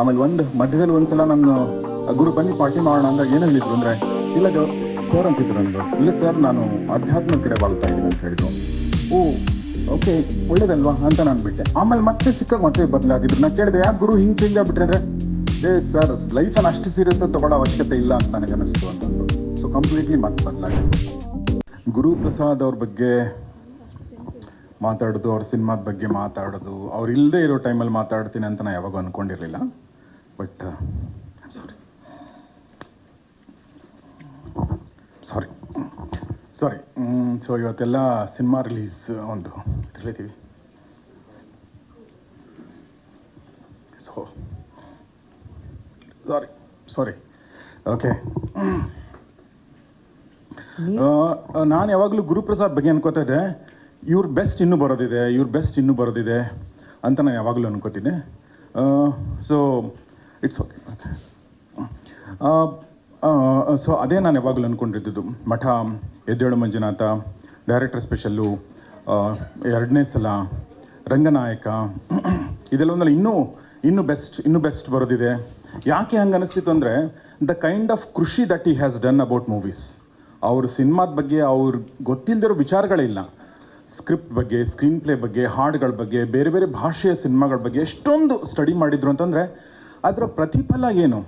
ಆಮೇಲೆ ಒಂದು ಮಧ್ಯದಲ್ಲಿ ಒಂದ್ಸಲ ನನ್ನ ಗುರು ಬನ್ನಿ ಪಾರ್ಟಿ ಮಾಡೋಣ ಅಂದಾಗ ಏನು ಹೇಳಿದ್ರು ಅಂದ್ರೆ, ಇಲ್ಲ ಸರ್ ಅಂತಿದ್ರು ನನಗೆ ಇಲ್ಲ ಸರ್ ನಾನು ಅಧ್ಯಾತ್ಮ ಕಡೆ ಬಾಳ್ತಾ ಇದ್ದೀನಿ ಅಂತ ಹೇಳಿದ್ರು. ಓ ಓಕೆ ಒಳ್ಳೇದಲ್ವಾ ಅಂತ ನಾನು ಬಿಟ್ಟೆ. ಆಮೇಲೆ ಮತ್ತೆ ಚಿಕ್ಕ ಮತ್ತೆ ಬದಲಾಗಿದ್ರು. ನಾನು ಕೇಳಿದೆ, ಯಾಕೆ ಗುರು ಹಿಂಗೆ ಚೇಂಜ್ ಆಗ್ಬಿಟ್ರೆ ಅಂದ್ರೆ? ಏ ಸರ್ ಲೈಫನ್ನು ಅಷ್ಟು ಸೀರಿಯಸ್ ತಗೊಳ್ಳೋ ಅವಶ್ಯಕತೆ ಇಲ್ಲ ಅಂತ ನನಗೆ ಅನಿಸ್ತು ಅಂತಂದು ಸೊ ಕಂಪ್ಲೀಟ್ಲಿ ಮತ್ತೆ ಬದಲಾಗಿತ್ತು ಗುರು ಪ್ರಸಾದ್ ಅವ್ರ ಬಗ್ಗೆ ಮಾತಾಡೋದು ಅವ್ರ ಸಿನಿಮಾದ ಬಗ್ಗೆ ಮಾತಾಡೋದು ಅವ್ರು ಇಲ್ಲದೆ ಇರೋ ಟೈಮಲ್ಲಿ ಮಾತಾಡ್ತೀನಿ ಅಂತ ನಾನು ಯಾವಾಗೂ ಅಂದ್ಕೊಂಡಿರಲಿಲ್ಲ but sorry sorry sorry so ಇವತ್ತೆಲ್ಲ ಸಿನಿಮಾ ರಿಲೀಸ್ ಒಂದು ತಿಳಿತೀವಿ. ಸೊ ಸಾರಿ ಸಾರಿ ಓಕೆ ನಾನು ಯಾವಾಗಲೂ ಗುರುಪ್ರಸಾದ್ ಬಗ್ಗೆ ಅನ್ಕೋತಾ ಇದ್ದೆ. ಇವ್ರ ಬೆಸ್ಟ್ ಇನ್ನೂ ಬರೋದಿದೆ, ಇವ್ರ ಬೆಸ್ಟ್ ಇನ್ನೂ ಬರೋದಿದೆ ಅಂತ ನಾನು ಯಾವಾಗಲೂ ಅನ್ಕೋತೀನಿ. ಸೊ ಇಟ್ಸ್ ಓಕೆ ಸೊ ಅದೇ ನಾನು ಯಾವಾಗಲೂ ಅಂದ್ಕೊಂಡಿದ್ದು ಮಠ, ಎದ್ದೇಳು ಮಂಜುನಾಥ ಡೈರೆಕ್ಟರ್ ಸ್ಪೆಷಲ್ಲು ಎರಡನೇ ಸಲ, ರಂಗನಾಯಕ ಇದೆಲ್ಲ ಒಂದಲ್ಲ ಇನ್ನೂ ಇನ್ನೂ ಬೆಸ್ಟ್ ಇನ್ನೂ ಬೆಸ್ಟ್ ಬರೋದಿದೆ. ಯಾಕೆ ಹಂಗೆ ಅನಿಸ್ತಿತ್ತು ಅಂದರೆ ದ ಕೈಂಡ್ ಆಫ್ ಕೃಷಿ that he has done about movies ಅವ್ರ ಸಿನಿಮಾದ ಬಗ್ಗೆ ಅವ್ರಿಗೆ ಗೊತ್ತಿಲ್ಲದಿರೋ ವಿಚಾರಗಳಿಲ್ಲ ಸ್ಕ್ರಿಪ್ಟ್ ಬಗ್ಗೆ ಸ್ಕ್ರೀನ್ ಪ್ಲೇ ಬಗ್ಗೆ, ಹಾಡುಗಳ ಬಗ್ಗೆ, ಬೇರೆ ಬೇರೆ ಭಾಷೆಯ ಸಿನಿಮಾಗಳ ಬಗ್ಗೆ ಎಷ್ಟೊಂದು ಸ್ಟಡಿ ಮಾಡಿದ್ರು ಅಂತಂದರೆ ಅದರ ಪ್ರತಿಫಲ ಏನು?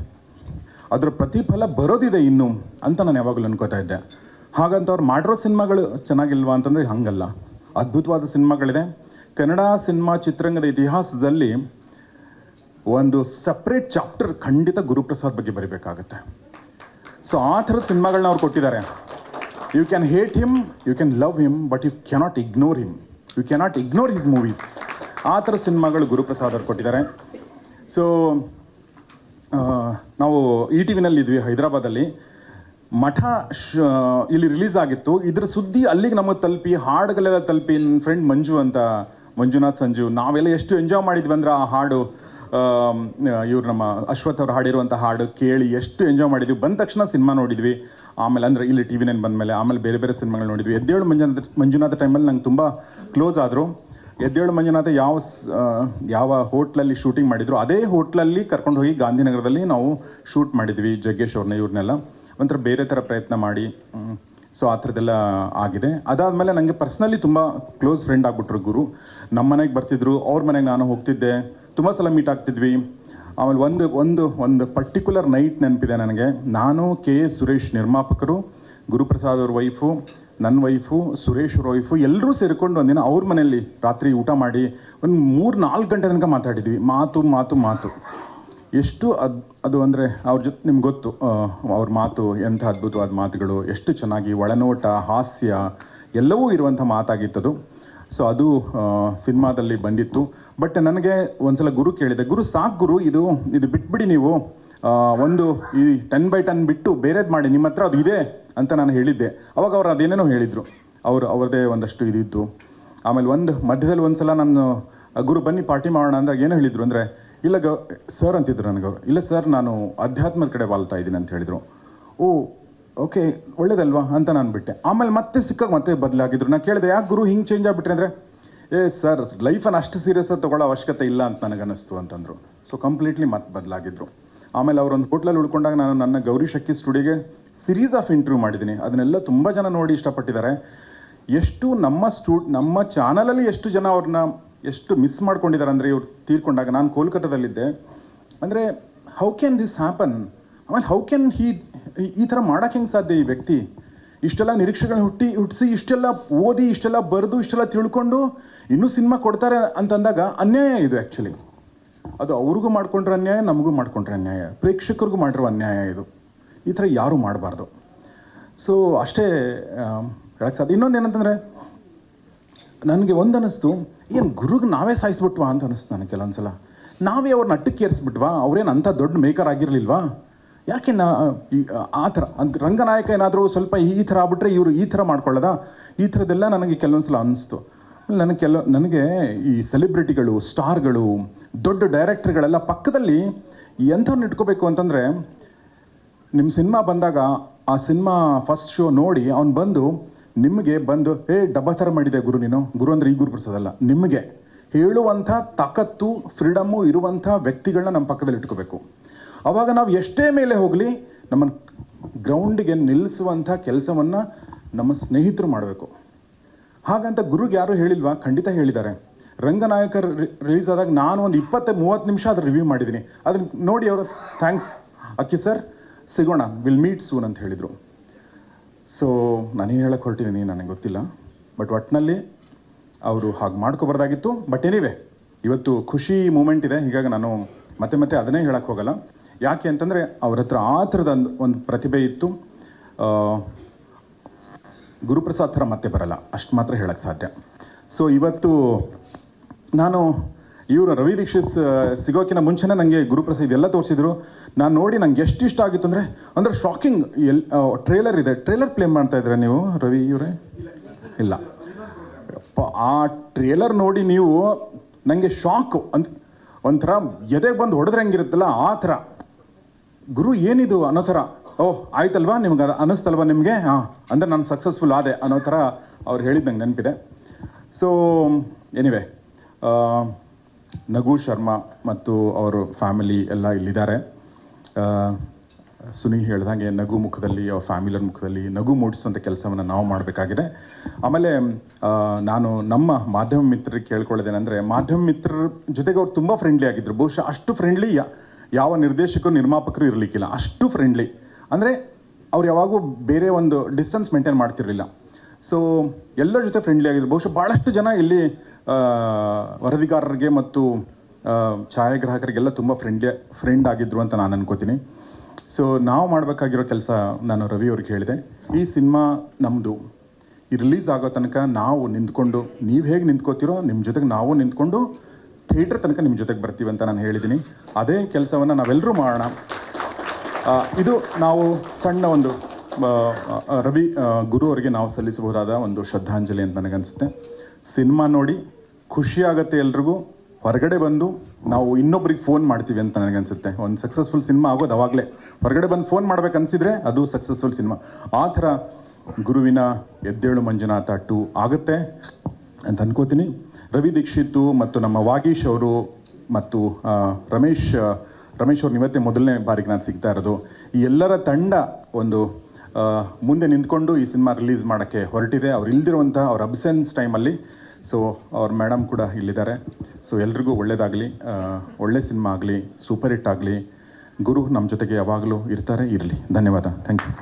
ಅದರ ಪ್ರತಿಫಲ ಬರೋದಿದೆ ಇನ್ನು ಅಂತ ನಾನು ಯಾವಾಗಲೂ ಅನ್ಕೋತಾ ಇದ್ದೆ. ಹಾಗಂತ ಅವ್ರು ಮಾಡಿರೋ ಸಿನಿಮಾಗಳು ಚೆನ್ನಾಗಿಲ್ವಾ ಅಂತಂದರೆ ಹಂಗಲ್ಲ. ಅದ್ಭುತವಾದ ಸಿನಿಮಾಗಳಿದೆ. ಕನ್ನಡ ಸಿನಿಮಾ ಚಿತ್ರರಂಗದ ಇತಿಹಾಸದಲ್ಲಿ ಒಂದು ಸಪ್ರೇಟ್ ಚಾಪ್ಟರ್ ಖಂಡಿತ ಗುರುಪ್ರಸಾದ್ ಬಗ್ಗೆ ಬರೀಬೇಕಾಗತ್ತೆ. ಸೊ ಆ ಥರದ ಸಿನಿಮಾಗಳನ್ನ ಅವ್ರು ಕೊಟ್ಟಿದ್ದಾರೆ. You can hate him you can love him but you cannot ignore him you cannot ignore his movies ಆ ಥರ ಸಿನಿಮಾಗಳು ಗುರುಪ್ರಸಾದ್ ಅವ್ರು ಕೊಟ್ಟಿದ್ದಾರೆ. ಸೊ ನಾವು ಇ ಟಿ ವಿನಲ್ಲಿ ಇದ್ವಿ ಹೈದರಾಬಾದಲ್ಲಿ. ಮಠ ಶ, ಇಲ್ಲಿ ರಿಲೀಸ್ ಆಗಿತ್ತು. ಇದ್ರ ಸುದ್ದಿ ಅಲ್ಲಿಗೆ ನಮಗೆ ತಲುಪಿ, ಹಾಡುಗಳೆಲ್ಲ ತಲುಪಿ ನನ್ನ ಫ್ರೆಂಡ್ ಮಂಜು ಅಂತ, ಮಂಜುನಾಥ್, ಸಂಜು, ನಾವೆಲ್ಲ ಎಷ್ಟು ಎಂಜಾಯ್ ಮಾಡಿದ್ವಿ ಅಂದ್ರೆ ಆ ಹಾಡು ಇವ್ರು ನಮ್ಮ ಅಶ್ವಥ್ ಅವ್ರು ಹಾಡಿರುವಂಥ ಹಾಡು ಕೇಳಿ ಎಷ್ಟು ಎಂಜಾಯ್ ಮಾಡಿದ್ವಿ. ಬಂದ ತಕ್ಷಣ ಸಿನಿಮಾ ನೋಡಿದ್ವಿ. ಆಮೇಲೆ ಅಂದರೆ ಇಲ್ಲಿ ಟಿ ವಿ ನೈನ್ ಬಂದಮೇಲೆ, ಆಮೇಲೆ ಬೇರೆ ಬೇರೆ ಸಿನಿಮಾಗಳು ನೋಡಿದ್ವಿ. ಎದ್ದೇಳು ಮಂಜುನಾಥ ಮಂಜುನಾಥ ಟೈಮಲ್ಲಿ ನಂಗೆ ತುಂಬ ಕ್ಲೋಸ್ ಆದರು. ಎದ್ದೇಳು ಮಂಜುನಾಥ ಯಾವ ಯಾವ ಹೋಟ್ಲಲ್ಲಿ ಶೂಟಿಂಗ್ ಮಾಡಿದ್ರು, ಅದೇ ಹೋಟ್ಲಲ್ಲಿ ಕರ್ಕೊಂಡು ಹೋಗಿ ಗಾಂಧಿನಗರದಲ್ಲಿ ನಾವು ಶೂಟ್ ಮಾಡಿದ್ವಿ, ಜಗ್ಗೇಶ್ ಅವ್ರನ್ನ ಇವ್ರನ್ನೆಲ್ಲ ಒಂಥರ ಬೇರೆ ಥರ ಪ್ರಯತ್ನ ಮಾಡಿ ಸೊ ಆ ಥರದ್ದೆಲ್ಲ ಆಗಿದೆ. ಅದಾದಮೇಲೆ ನನಗೆ ಪರ್ಸ್ನಲಿ ತುಂಬ ಕ್ಲೋಸ್ ಫ್ರೆಂಡ್ ಆಗಿಬಿಟ್ರು ಗುರು. ನಮ್ಮ ಮನೆಗೆ ಬರ್ತಿದ್ರು, ಅವ್ರ ಮನೆಗೆ ನಾನು ಹೋಗ್ತಿದ್ದೆ. ತುಂಬ ಸಲ ಮೀಟ್ ಆಗ್ತಿದ್ವಿ. ಆಮೇಲೆ ಒಂದು ಒಂದು ಒಂದು ಪರ್ಟಿಕ್ಯುಲರ್ ನೈಟ್ ನೆನಪಿದೆ ನನಗೆ. ನಾನು ಕೆ ಎಸ್ ಸುರೇಶ್ ನಿರ್ಮಾಪಕರು, ಗುರುಪ್ರಸಾದ್ ಅವ್ರ ವೈಫು ನನ್ನ ವೈಫು ಸುರೇಶ್ ಅವ್ರ ವೈಫು ಎಲ್ಲರೂ ಸೇರಿಕೊಂಡು ಒಂದಿನ ಅವ್ರ ಮನೆಯಲ್ಲಿ ರಾತ್ರಿ ಊಟ ಮಾಡಿ ಒಂದು ಮೂರು, ನಾಲ್ಕು ಗಂಟೆ ತನಕ ಮಾತಾಡಿದ್ವಿ. ಮಾತು ಮಾತು ಮಾತು. ಎಷ್ಟು ಅದ್, ಅದು ಅಂದರೆ ಅವ್ರ ಜೊತೆ ನಿಮ್ಗೆ ಗೊತ್ತು ಅವ್ರ ಮಾತು, ಎಂಥ ಅದ್ಭುತವಾದ ಮಾತುಗಳು, ಎಷ್ಟು ಚೆನ್ನಾಗಿ ಒಳನೋಟ, ಹಾಸ್ಯ, ಎಲ್ಲವೂ ಇರುವಂಥ ಮಾತಾಗಿತ್ತದು. ಸೊ ಅದು ಸಿನಿಮಾದಲ್ಲಿ ಬಂದಿತ್ತು. ಬಟ್ ನನಗೆ ಒಂದ್ಸಲ ಗುರು ಕೇಳಿದೆ. ಗುರು ಸಾಕು ಗುರು, ಇದು ಇದು ಬಿಟ್ಬಿಡಿ ನೀವು. ಒಂದು ಈ ಟೆನ್ ಬೈ ಟೆನ್ ಬಿಟ್ಟು ಬೇರೆದು ಮಾಡಿ, ನಿಮ್ಮ ಹತ್ರ ಅದು ಇದೆ ಅಂತ ನಾನು ಹೇಳಿದ್ದೆ. ಅವಾಗ ಅವ್ರು ಅದೇನೇನೋ ಹೇಳಿದರು. ಅವರು, ಅವ್ರದ್ದೇ ಒಂದಷ್ಟು ಇದಿತ್ತು. ಆಮೇಲೆ ಒಂದು, ಮಧ್ಯದಲ್ಲಿ ಒಂದ್ಸಲ ನಾನು ಗುರು ಬನ್ನಿ ಪಾರ್ಟಿ ಮಾಡೋಣ ಅಂದಾಗ ಏನು ಹೇಳಿದ್ರು. ಅಂದರೆ, ಇಲ್ಲ ಗ ಸರ್ ಅಂತಿದ್ರು ನನಗೆ ಇಲ್ಲ ಸರ್ ನಾನು ಅಧ್ಯಾತ್ಮದ ಕಡೆ ವಾಲ್ತಾ ಇದ್ದೀನಿ ಅಂತ ಹೇಳಿದರು. ಓ, ಓಕೆ, ಒಳ್ಳೇದಲ್ವಾ ಅಂತ ನಾನು ಬಿಟ್ಟೆ. ಆಮೇಲೆ ಮತ್ತೆ ಸಿಕ್ಕಾಗ ಮತ್ತೆ ಬದಲಾಗಿದ್ರು. ನಾನು ಕೇಳಿದೆ, ಯಾಕೆ ಗುರು ಹಿಂಗೆ ಚೇಂಜ್ ಆಗಿಬಿಟ್ರೆ ಅಂದರೆ ಏ, ಸರ್, ಲೈಫನ್ನು ಅಷ್ಟು ಸೀರಿಯಸ್ ತೊಗೊಳ್ಳೋ ಅವಶ್ಯಕತೆ ಇಲ್ಲ ಅಂತ ನನಗನ್ನಿಸ್ತು ಅಂತಂದರು. ಸೊ ಕಂಪ್ಲೀಟ್ಲಿ ಮತ್ತೆ ಬದಲಾಗಿದ್ರು. ಆಮೇಲೆ ಅವರೊಂದು ಹೋಟ್ಲಲ್ಲಿ ಉಳ್ಕೊಂಡಾಗ ನಾನು ನನ್ನ ಗೌರಿ ಶಕ್ಕಿ ಸ್ಟುಡಿಯೋಗೆ ಸಿರೀಸ್ ಆಫ್ ಇಂಟರ್ವ್ಯೂ ಮಾಡಿದ್ದೀನಿ. ಅದನ್ನೆಲ್ಲ ತುಂಬ ಜನ ನೋಡಿ ಇಷ್ಟಪಟ್ಟಿದ್ದಾರೆ. ಎಷ್ಟು ನಮ್ಮ ಸ್ಟೂ ನಮ್ಮ ಚಾನಲಲ್ಲಿ ಎಷ್ಟು ಜನ ಅವ್ರನ್ನ ಎಷ್ಟು ಮಿಸ್ ಮಾಡ್ಕೊಂಡಿದ್ದಾರೆ ಅಂದರೆ ಇವ್ರು ತೀರ್ಕೊಂಡಾಗ ನಾನು ಕೋಲ್ಕತ್ತಾದಲ್ಲಿದ್ದೆ. ಅಂದರೆ ಹೌ ಕ್ಯಾನ್ ದಿಸ್ ಹ್ಯಾಪನ್ ಆಮೇಲೆ ಹೌ ಕ್ಯಾನ್ ಹೀ ಈ ಥರ ಮಾಡೋಕ್ಕೆ ಹೆಂಗೆ ಸಾಧ್ಯ ಈ ವ್ಯಕ್ತಿ? ಇಷ್ಟೆಲ್ಲ ನಿರೀಕ್ಷೆಗಳನ್ನ ಹುಟ್ಟಿ ಹುಟ್ಟಿಸಿ ಇಷ್ಟೆಲ್ಲ ಓದಿ, ಇಷ್ಟೆಲ್ಲ ಬರೆದು, ಇಷ್ಟೆಲ್ಲ ತಿಳ್ಕೊಂಡು ಇನ್ನೂ ಸಿನಿಮಾ ಕೊಡ್ತಾರೆ ಅಂತಂದಾಗ ಅನ್ಯಾಯ ಇದು ಆ್ಯಕ್ಚುಲಿ ಅದು ಅವ್ರಿಗೂ ಮಾಡ್ಕೊಂಡ್ರೆ ಅನ್ಯಾಯ, ನಮಗೂ ಮಾಡ್ಕೊಂಡ್ರೆ ಅನ್ಯಾಯ. ಪ್ರೇಕ್ಷಕರಿಗೂ ಮಾಡಿರೋ ಅನ್ಯಾಯ ಇದು. ಈ ಥರ ಯಾರೂ ಮಾಡಬಾರ್ದು. ಸೊ ಅಷ್ಟೇ ಹೇಳಕ್ಕೆ ಸಾಧ್ಯ ಇನ್ನೊಂದು ಏನಂತಂದರೆ, ನನಗೆ ಒಂದು ಅನ್ನಿಸ್ತು ಏನು ಗುರುಗೆ ನಾವೇ ಸಾಯಿಸ್ಬಿಟ್ವಾ ಅಂತ ಅನ್ನಿಸ್ತು ನನಗೆ ಕೆಲವೊಂದ್ಸಲ. ನಾವೇ ಅವ್ರನ್ನ ಅಟ್ಟಕ್ಕೆ ಏರಿಸ್ಬಿಟ್ವಾ? ಅವ್ರೇನು ಅಂಥ ದೊಡ್ಡ ಮೇಕರ್ ಆಗಿರಲಿಲ್ವಾ? ಯಾಕೆ ನಾ ಆ ಥರ ಅಂತ ರಂಗನಾಯಕ ಏನಾದರೂ ಸ್ವಲ್ಪ ಈ ಥರ ಆಗ್ಬಿಟ್ರೆ ಇವರು ಈ ಥರ ಮಾಡ್ಕೊಳ್ಳೋದಾ? ಈ ಥರದ್ದೆಲ್ಲ ನನಗೆ ಕೆಲವೊಂದ್ಸಲ ಅನ್ನಿಸ್ತು ನನಗೆ ಕೆಲ ನನಗೆ ಈ ಸೆಲೆಬ್ರಿಟಿಗಳು, ಸ್ಟಾರ್ಗಳು, ದೊಡ್ಡ ಡೈರೆಕ್ಟರ್ಗಳೆಲ್ಲ ಪಕ್ಕದಲ್ಲಿ ಎಂಥವ್ರನ್ನ ಇಟ್ಕೋಬೇಕು ಅಂತಂದರೆ ನಿಮ್ಮ ಸಿನಿಮಾ ಬಂದಾಗ ಆ ಸಿನಿಮಾ ಫಸ್ಟ್ ಶೋ ನೋಡಿ ಅವ್ನು ಬಂದು ನಿಮಗೆ ಬಂದು, ಹೇ, ಡಬ್ಬ ಥರ ಮಾಡಿದೆ ಗುರು ನೀನು. ಗುರು ಅಂದರೆ ಈ ಗುರು ಬಿಡಿಸೋದಲ್ಲ ನಿಮಗೆ ಹೇಳುವಂಥ ತಾಕತ್ತು, ಫ್ರೀಡಮ್ಮು ಇರುವಂಥ ವ್ಯಕ್ತಿಗಳನ್ನ ನಮ್ಮ ಪಕ್ಕದಲ್ಲಿ ಇಟ್ಕೋಬೇಕು. ಆವಾಗ ನಾವು ಎಷ್ಟೇ ಮೇಲೆ ಹೋಗಲಿ ನಮ್ಮನ್ನು ಗ್ರೌಂಡಿಗೆ ನಿಲ್ಲಿಸುವಂಥ ಕೆಲಸವನ್ನು ನಮ್ಮ ಸ್ನೇಹಿತರು ಮಾಡಬೇಕು. ಹಾಗಂತ ಗುರುಗೆ ಯಾರು ಹೇಳಿಲ್ವಾ? ಖಂಡಿತ ಹೇಳಿದ್ದಾರೆ. ರಂಗನಾಯಕರ್ ರಿಲೀಸ್ ಆದಾಗ ನಾನು ಒಂದು ಇಪ್ಪತ್ತು, ಮೂವತ್ತು ನಿಮಿಷ ಅದ್ರ ರಿವ್ಯೂ ಮಾಡಿದ್ದೀನಿ. ಅದನ್ನ ನೋಡಿ ಅವರು ಥ್ಯಾಂಕ್ಸ್ ಅಕ್ಕಿ ಸರ್ ಸಿಗೋಣ. ವಿಲ್ ಮೀಟ್ ಸೂನ್ ಅಂತ ಹೇಳಿದರು. ಸೊ ನಾನೇನು ಹೇಳಕ್ಕೆ ಹೊರಟಿದ್ದೀನಿ ನನಗೆ ಗೊತ್ತಿಲ್ಲ. ಬಟ್ ಒಟ್ಟಿನಲ್ಲಿ ಅವರು ಹಾಗೆ ಮಾಡ್ಕೋಬಾರ್ದಾಗಿತ್ತು ಬಟ್ ಏನಿವೆ ಇವತ್ತು ಖುಷಿ ಮೂಮೆಂಟ್ ಇದೆ. ಹೀಗಾಗಿ ನಾನು ಮತ್ತೆ ಮತ್ತೆ ಅದನ್ನೇ ಹೇಳಕ್ಕೆ ಹೋಗಲ್ಲ. ಯಾಕೆ ಅಂತಂದರೆ ಅವ್ರ ಹತ್ರ ಆ ಥರದ ಒಂದು ಪ್ರತಿಭೆ ಇತ್ತು. ಗುರುಪ್ರಸಾದ್ ಥರ ಮತ್ತೆ ಬರಲ್ಲ. ಅಷ್ಟು ಮಾತ್ರ ಹೇಳಕ್ಕೆ ಸಾಧ್ಯ. ಸೊ ಇವತ್ತು ನಾನು ಇವರು ರವಿ ದೀಕ್ಷಿತ್ ಸಿಗೋಕಿನ ಮುಂಚೆನೇ ನನಗೆ ಗುರುಪ್ರಸಾದ್ ಎಲ್ಲ ತೋರಿಸಿದ್ರು. ನಾನು ನೋಡಿ ನಂಗೆ ಎಷ್ಟು ಇಷ್ಟ ಆಗಿತ್ತು ಅಂದರೆ ಅಂದರೆ ಶಾಕಿಂಗ್ ಎಲ್ ಟ್ರೇಲರ್ ಇದೆ. ಟ್ರೇಲರ್ ಪ್ಲೇ ಮಾಡ್ತಾ ಇದ್ದೀರಾ ನೀವು, ರವಿ ಇವರೇ? ಇಲ್ಲ. ಆ ಟ್ರೇಲರ್ ನೋಡಿ ನೀವು ನನಗೆ ಶಾಕು ಅಂತ ಒಂಥರ ಎದೆಗೆ ಬಂದು ಹೊಡೆದ್ರೆ ಹೆಂಗಿರುತ್ತಲ್ಲ, ಆ ಥರ. ಗುರು ಏನಿದು ಅನ್ನೋ ಥರ. ಓಹ್ ಆಯ್ತಲ್ವಾ? ನಿಮ್ಗೆ ಅದು ಅನ್ನಿಸ್ತಲ್ವಾ ನಿಮಗೆ? ಹಾಂ, ಅಂದರೆ ನಾನು ಸಕ್ಸಸ್ಫುಲ್ ಆದೆ ಅನ್ನೋ ಥರ ಅವ್ರು ಹೇಳಿದ್ದು ನಂಗೆ ನೆನಪಿದೆ ಸೊ ಎನಿವೆ ನಗು ಶರ್ಮಾ ಮತ್ತು ಅವರು ಫ್ಯಾಮಿಲಿ ಎಲ್ಲ ಇಲ್ಲಿದ್ದಾರೆ. ಸುನಿ ಹೇಳ್ದಂಗೆ ನಗು ಮುಖದಲ್ಲಿ, ಅವ್ರ ಫ್ಯಾಮಿಲಿಯ ಮುಖದಲ್ಲಿ ನಗು ಮೂಡಿಸುವಂಥ ಕೆಲಸವನ್ನು ನಾವು ಮಾಡಬೇಕಾಗಿದೆ. ಆಮೇಲೆ ನಾನು ನಮ್ಮ ಮಾಧ್ಯಮ ಮಿತ್ರರಿಗೆ ಕೇಳ್ಕೊಳ್ಳೋದೇನೆಂದರೆ, ಮಾಧ್ಯಮ ಮಿತ್ರರ ಜೊತೆಗೆ ಅವ್ರು ತುಂಬ ಫ್ರೆಂಡ್ಲಿ ಆಗಿದ್ದರು ಬಹುಶಃ ಅಷ್ಟು ಫ್ರೆಂಡ್ಲಿ ಯಾವ ನಿರ್ದೇಶಕರು ನಿರ್ಮಾಪಕರು ಇರಲಿಕ್ಕಿಲ್ಲ. ಅಷ್ಟು ಫ್ರೆಂಡ್ಲಿ ಅಂದರೆ ಅವ್ರು ಯಾವಾಗೂ ಬೇರೆ ಒಂದು ಡಿಸ್ಟೆನ್ಸ್ ಮೇಂಟೈನ್ ಮಾಡ್ತಿರಲಿಲ್ಲ. ಸೊ ಎಲ್ಲರ ಜೊತೆ ಫ್ರೆಂಡ್ಲಿ ಆಗಿದ್ರು. ಬಹುಶಃ ಭಾಳಷ್ಟು ಜನ ಇಲ್ಲಿ ವರದಿಗಾರರಿಗೆ ಮತ್ತು ಛಾಯಾಗ್ರಾಹಕರಿಗೆಲ್ಲ ತುಂಬ ಫ್ರೆಂಡ್ಲಿ ಫ್ರೆಂಡ್ ಆಗಿದ್ರು ಅಂತ ನಾನು ಅನ್ಕೋತೀನಿ. ಸೊ ನಾವು ಮಾಡಬೇಕಾಗಿರೋ ಕೆಲಸ ನಾನು ರವಿ ಅವ್ರಿಗೆ ಹೇಳಿದೆ. ಈ ಸಿನಿಮಾ ನಮ್ಮದು ಈ ರಿಲೀಸ್ ಆಗೋ ತನಕ ನಾವು ನಿಂತ್ಕೊಂಡು, ನೀವು ಹೇಗೆ ನಿಂತ್ಕೋತೀರೋ ನಿಮ್ಮ ಜೊತೆಗೆ ನಾವು ನಿಂತ್ಕೊಂಡು ಥಿಯೇಟ್ರ್ ತನಕ ನಿಮ್ಮ ಜೊತೆಗೆ ಬರ್ತೀವಿ ಅಂತ ನಾನು ಹೇಳಿದ್ದೀನಿ ಅದೇ ಕೆಲಸವನ್ನು ನಾವೆಲ್ಲರೂ ಮಾಡೋಣ. ಇದು ನಾವು ಸಣ್ಣ ಒಂದು ರವಿ ಗುರು ಅವರಿಗೆ ನಾವು ಸಲ್ಲಿಸಬಹುದಾದ ಒಂದು ಶ್ರದ್ಧಾಂಜಲಿ ಅಂತ ನನಗನ್ಸುತ್ತೆ. ಸಿನಿಮಾ ನೋಡಿ ಖುಷಿ ಆಗುತ್ತೆ ಎಲ್ರಿಗೂ. ಹೊರಗಡೆ ಬಂದು ನಾವು ಇನ್ನೊಬ್ರಿಗೆ ಫೋನ್ ಮಾಡ್ತೀವಿ ಅಂತ ನನಗನ್ಸುತ್ತೆ. ಒಂದು ಸಕ್ಸಸ್ಫುಲ್ ಸಿನಿಮಾ ಆಗೋದು ಅವಾಗಲೇ. ಹೊರಗಡೆ ಬಂದು ಫೋನ್ ಮಾಡ್ಬೇಕನ್ಸಿದ್ರೆ ಅದು ಸಕ್ಸಸ್ಫುಲ್ ಸಿನಿಮಾ. ಆ ಥರ ಗುರುವಿನ ಎದ್ದೇಳು ಮಂಜುನಾಥ ಟು ಆಗುತ್ತೆ ಅಂತ ಅನ್ಕೋತೀನಿ. ರವಿ ದೀಕ್ಷಿತ್ ಮತ್ತು ನಮ್ಮ ವಾಗೀಶ್ ಅವರು ಮತ್ತು ರಮೇಶ್ ರಮೇಶ್ ಅವ್ರು ಇವತ್ತೇ ಮೊದಲನೇ ಬಾರಿಗೆ ನಾನು ಸಿಗ್ತಾ ಇರೋದು. ಈ ಎಲ್ಲರ ತಂಡ ಒಂದು ಮುಂದೆ ನಿಂತ್ಕೊಂಡು ಈ ಸಿನಿಮಾ ರಿಲೀಸ್ ಮಾಡೋಕ್ಕೆ ಹೊರಟಿದೆ. ಅವ್ರು ಇಲ್ದಿರುವಂತಹ ಅವ್ರ ಅಬ್ಸೆನ್ಸ್ ಟೈಮಲ್ಲಿ. ಸೊ ಅವ್ರ ಮೇಡಮ್ ಕೂಡ ಇಲ್ಲಿದ್ದಾರೆ. ಸೊ ಎಲ್ರಿಗೂ ಒಳ್ಳೇದಾಗಲಿ. ಒಳ್ಳೆ ಸಿನಿಮಾ ಆಗಲಿ, ಸೂಪರ್ ಹಿಟ್ ಆಗಲಿ. ಗುರು ನಮ್ಮ ಜೊತೆಗೆ ಯಾವಾಗಲೂ ಇರ್ತಾರೆ, ಇರಲಿ. ಧನ್ಯವಾದ. Thank you